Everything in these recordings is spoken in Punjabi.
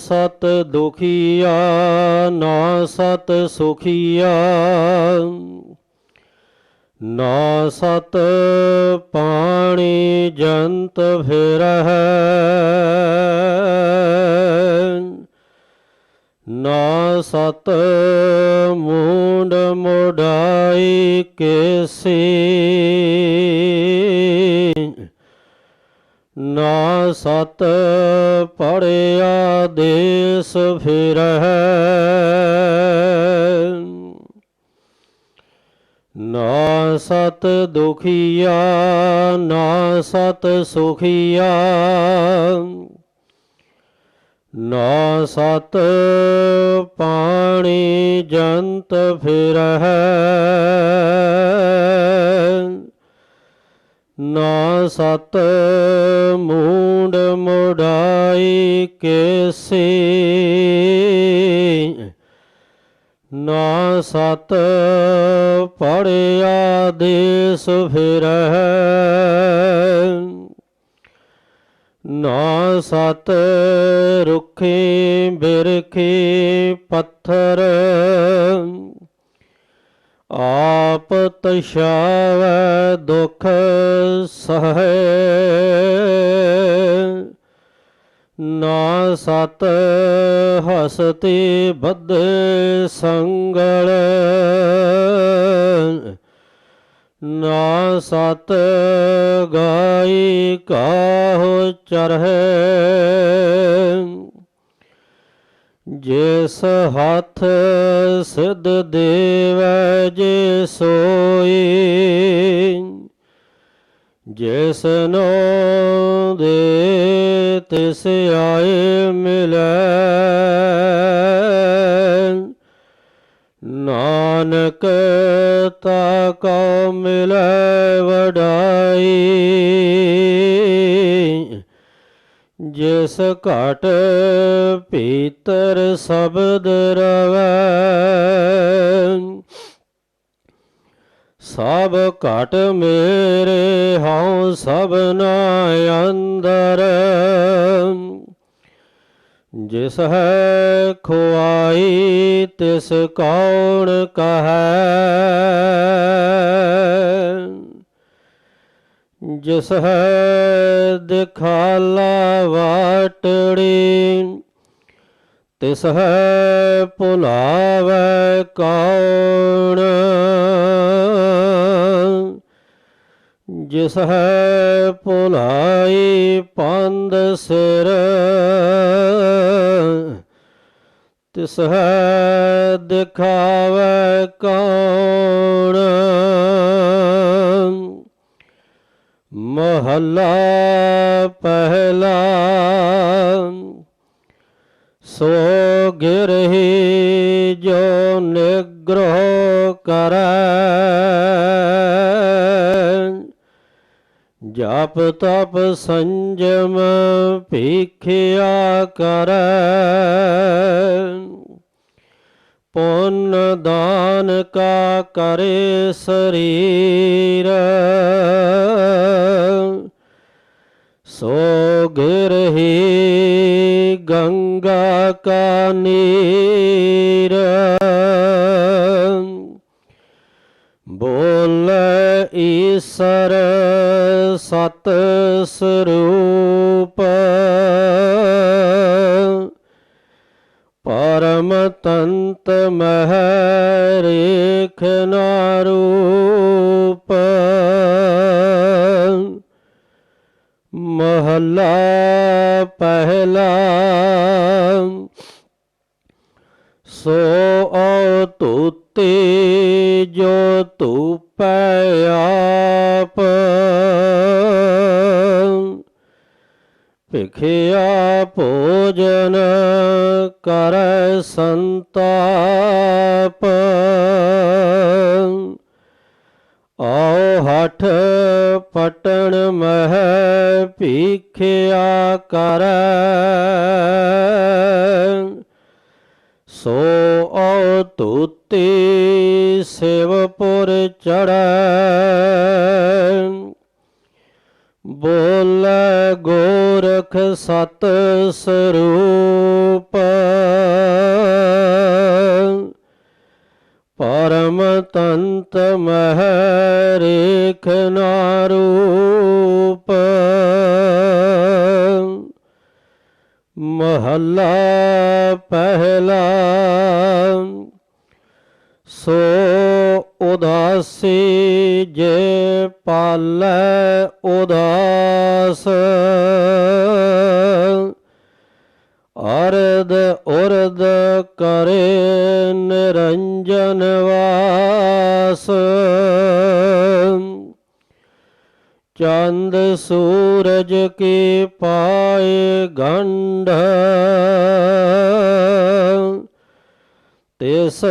ਸਤ ਦੁਖੀਆ, ਨਾ ਸਤ ਸੁਖੀਆ। ਨਾ ਸਤ ਪਾਣੀ ਜੰਤ ਫਿਰਹਿ। ਨਾ ਸਤ ਮੂੰਡ ਮੋਡਾਈ ਕੇਸੀ। ਨਾ ਸਤ ਪੜਿਆ ਦੇਸ ਫਿਰਹਿ। ਨਾ ਸਤ ਦੁਖੀਆ, ਨਾ ਸਤ ਸੁਖੀਆ। ਨਾ ਸਤ ਪਾਣੀ ਜੰਤ ਫਿਰਹਿ। ਨਾ ਸਤ ਮੂੰਡ ਮੁੜਾਈ ਕੇਸੀ। ਨਾ ਸਤ ਪੜਿਆ ਦੇਸ ਫਿਰਹਿ। ਨਾ ਸਤ ਰੁਖੇ ਬਿਰਖੇ ਪੱਥਰ। ਆਪ ਤਸ਼ਾਵੈ ਦੁਖ ਸਹੈ। ਨਾ ਸਤ ਹਸਤੇ ਬੱਧੇ ਸੰਗਲ। ਨਾ ਸਤ ਗਾਈ ਕਾਹੋ ਚਰਹਿ। ਜਿਸ ਹੱਥ ਸਿਧ ਦੇਵੈ ਜੇ ਸੋਈ, ਜਿਸ ਨੋ ਦੇ ਤਿਸ ਆਏ ਮਿਲੈ, ਨਾਨਕ ਤਾ ਕੋ ਮਿਲੈ ਵਡਾਈ। ਜਿਸ ਘਟ ਭੀਤਰ ਸ਼ਬਦ ਰਵੈ, ਸਭ ਘਟ ਮੇਰੇ ਹਉ ਸਭਨਾ ਅੰਦਰ। ਜਿਸ ਹੈ ਖੁਆਈ, ਤਿਸ ਕੌਣ ਕਹੈ? ਜਿਸ ਹੈ ਦਿਖਾਲਾ ਵਾਟੜੀ, ਤਿਸ ਹੈ ਭੁਲਾਵੈ ਕੌਣ? ਜਿਸ ਹੈ ਭੁਲਾਈ ਪੰਦ ਸਿਰ, ਤਿਸ ਹੈ ਦਿਖਾਵੈ ਕੌਣ? ਮਹੱਲਾ ਪਹਿਲਾ। ਸੋ ਗਿਰਹੀ ਜੋ ਨਿਗ੍ਰਹ ਕਰੈ। ਜਪ ਤਪ ਸੰਜਮ ਭੀਖਿਆ ਕਰੈ। ਪੁੰਨ ਦਾਨ ਕਾ ਕਰੇ ਸਰੀਰ। ਤੰਤ ਮਹਿ ਰੇਖ ਨਾਰੂਪ ਮਹੱਲਾ ਪਹਿਲਾ ਸੋ ਔ ਤੂਤੇ ਜੋ ਧੂਪੈ ਆਪ। ਭਿਖਿਆ ਭੋਜਨ ਕਰ ਸੰਤਾਪ। ਆਓ ਹਠ ਪਟਣ ਮਹਿ ਭੀਖਿਆ ਕਰ। ਸੋ ਔ ਤੁਤੀ ਸਿਵਪੁਰ ਚੜੈ ਬੋ ਸਤ ਸਰੂਪ ਪਰਮ ਤੰਤ ਮਹ ਰੇਖ ਨਾਰੂਪ ਮਹੱਲਾ ਪਹਿਲਾ ਸੋ ਉਦਾਸੀ ਜੇ ਪਾਲੈ ਉਦਾਸ। ਅਰਦ ਉਰਦ ਕਰੇ ਨਿਰੰਜਨ ਵਾਸ। ਚੰਦ ਸੂਰਜ ਕੀ ਪਾਏ ਗੰਢ। ਤਿਸ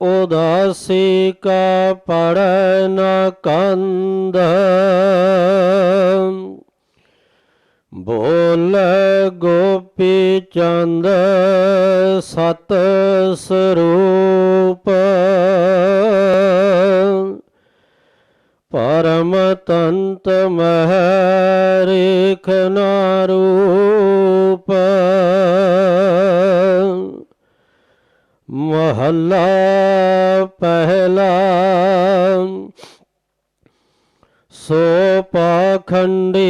ਉਦਾਸੀ ਕਾ ਪੜੈ ਨ ਕੰਧ। ਬੋਲ ਗੋਪੀ ਚੰਦ ਸਤ ਸਰੂਪ। ਪਰਮ ਤੰਤ ਮਹਿ ਰੇਖ ਨਾਰੂਪ ਮਹੱਲਾ ਪਹਿਲਾ। ਸੋ ਪਾਖੰਡੀ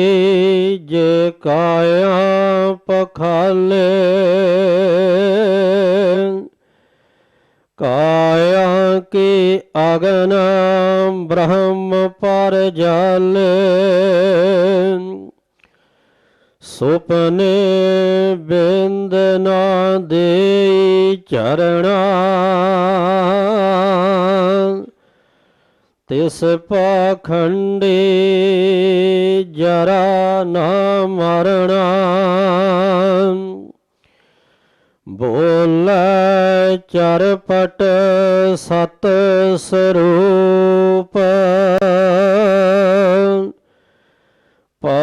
ਜੇ ਕਾਇਆ ਪਖਾਲੇ ਕਾਇਆ ਕੀ ਅਗਨ ਬ੍ਰਹਮ ਪਰ ਜਾਲੇ। ਸੁਪਨੇ ਬਿੰਦ ਨਾ ਦੇ ਚਰਣਾ। ਤਿਸ ਪਾਖੰਡੀ ਜਰਾ ਨਾ ਮਰਣਾ। ਬੋਲ ਚਰਪਟ ਸਤ ਸਰੂਪ।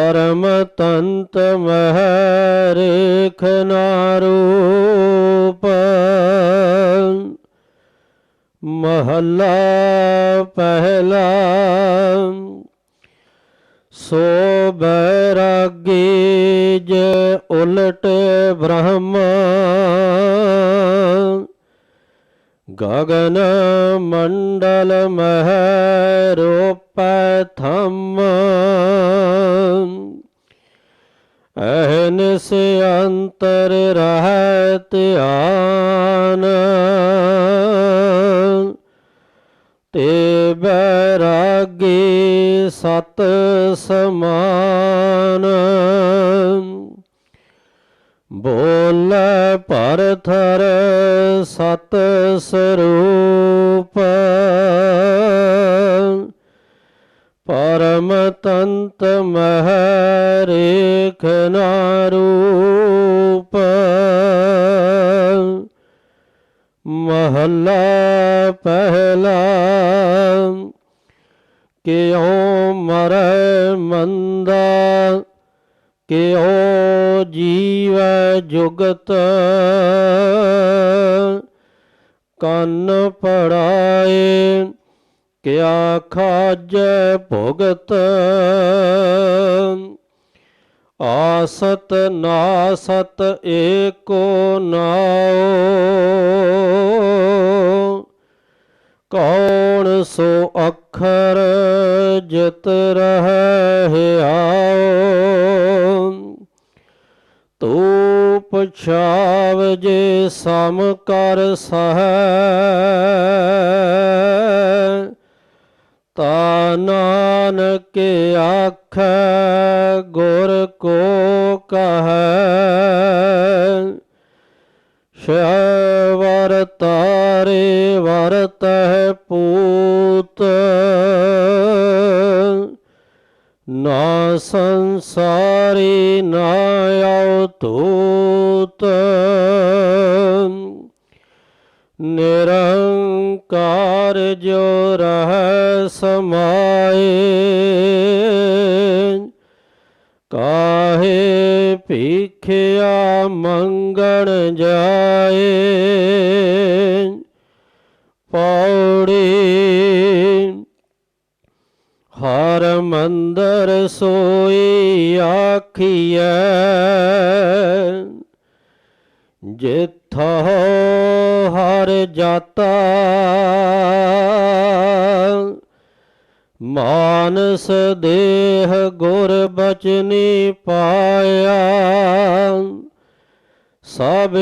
ਪਰਮ ਤੰਤ ਮਹਿ ਰੇਖ ਨਾਰੂਪ ਮਹੱਲਾ ਪਹਿਲਾ, ਸੋ ਬੈਰਾਗੀ ਜੇ ਉਲਟ ਬ੍ਰਹਮ। ਗਗਨ ਮੰਡਲ ਮਹਿ ਰੂਪੈ ਥੰਮ। ਅਹਨਿਸ ਅੰਤਰ ਰਹਤ ਧਿਆਨ ਤੇ ਬੈਰਾਗੀ ਸਤ ਸਮਾਨ। ਬੋਲ ਭਰਥਰ ਸਤ ਸਰੂਪ ਪਰਮ ਤੰਤ ਮਹ ਰੇਖ ਨਾਰੂਪ ਮਹੱਲਾ ਪਹਿਲਾ ਕਿਉ ਮਰੈ ਮੰਦਾ ਕਿਉ ਜੀਵ ਜੁਗਤ ਕੰਨ ਪੜਾਏ ਕਿਆ ਖਾਜੈ ਭੁਗਤ? ਆਸਤ ਨਾਸਤ ਏਕੋ ਨਾਉ। ਕੌਣ ਸੋ ਅੱਖਰ ਜਿਤ ਰਹਿ ਆਓ ਤੂੰ ਛਾਵ ਜੇ ਸਮ ਕਰ ਸਹੈ। ਨਾਨਕ ਆਖੈ, ਗੁਰ ਕੋ ਕਹੈ। ਸ਼ਵਰ ਤਾਰੇ ਵਰਤਹਿ ਪੂਤ। ਨਾ ਸੰਸਾਰੀ ਨਾ ਆਉ ਤੂਤ ਨਿਰੰਕਾਰ ਜੋ ਰਹਿ ਸਮਾਏ। ਕਾਹੇ ਭੀਖਿਆ ਮੰਗਣ ਜਾਏ। ਪੌੜੀ ਹਰ ਮੰਦਰ ਸੋਈ ਆਖੀਐ। ਜਿਥਾ ਹਰ ਜਾਤਾ ਮਾਨਸ ਦੇਹ ਗੁਰ ਬਚਨੀ ਪਾਇਆ। ਸਭ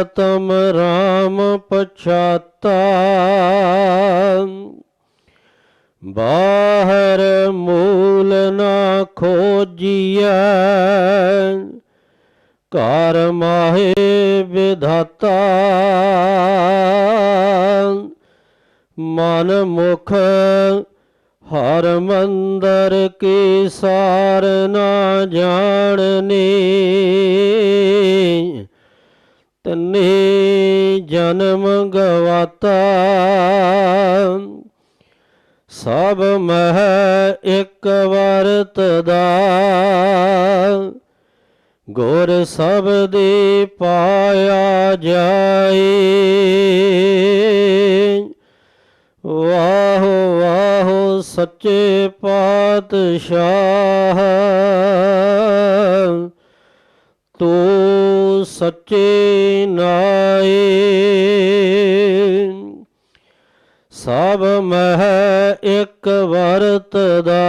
ਆਤਮ ਰਾਮ ਪਛਾਤਾ। ਬਾਹਰ ਮੂਲ ਨਾ ਖੋਜੀਐ। ਘਰ ਮਾਹੇ ਵਿਧਾਤਾ। ਮਨ ਮੁਖ ਹਰ ਮੰਦਰ ਕੀ ਸਾਰ ਨਾ ਜਾਣਨੀ। ਤਨੇ ਜਨਮ ਗਵਾਤਾ। ਸਭ ਮਹਿ ਇੱਕ ਵਰਤ ਦਾ ਗੁਰ ਸਬਦੀ ਪਾਇਆ ਜਾਏ। ਵਾਹੋ ਵਾਹੋ ਸੱਚੇ ਪਾਤਸ਼ਾਹ, ਤੂੰ ਸੱਚੇ ਨਾਏ। ਸਭ ਮਹਿ ਇੱਕ ਵਰਤ ਦਾ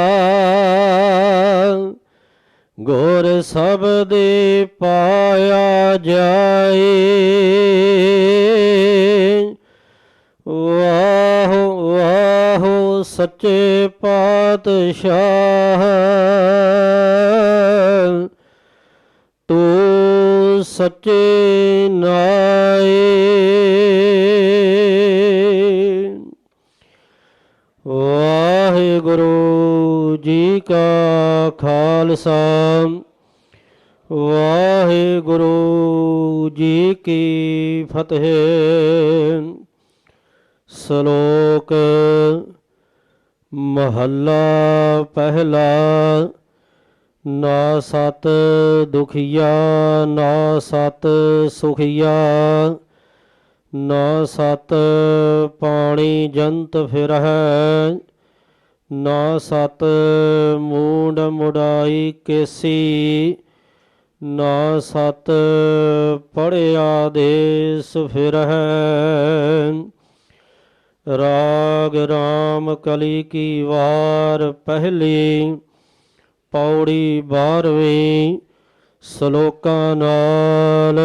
ਗੁਰ ਸਬਦੇ ਪਾਇਆ ਜਾਏ। ਵਾਹੋ ਵਾਹੋ ਸੱਚੇ ਪਾਤਸ਼ਾਹ ਤੂੰ ਸੱਚੇ ਨਾਏ। ਵਾਹਿਗੁਰੂ ਜੀ ਕਾ ਖਾਲਸਾ। ਵਾਹਿਗੁਰੂ ਜੀ ਕੀ ਫਤਿਹ। ਸ਼ਲੋਕ ਮਹੱਲਾ ਪਹਿਲਾ, ਨਾ ਸਤ ਦੁਖੀਆ, ਨਾ ਸਤ ਸੁਖੀਆ। ਨਾ ਸਤ ਪਾਣੀ ਜੰਤ ਫਿਰਹਿ। ਨਾ ਸਤ ਮੂੰਡ ਮੁੜਾਈ ਕੇਸੀ, ਨਾ ਸਤ ਪੜਿਆ ਦੇਸ ਫਿਰਹਿ। ਰਾਗ ਰਾਮ ਕਲੀ ਕੀ ਵਾਰ ਪਹਿਲੀ, ਪੌੜੀ ਬਾਰਵੀਂ ਸ਼ਲੋਕਾਂ ਨਾਲ।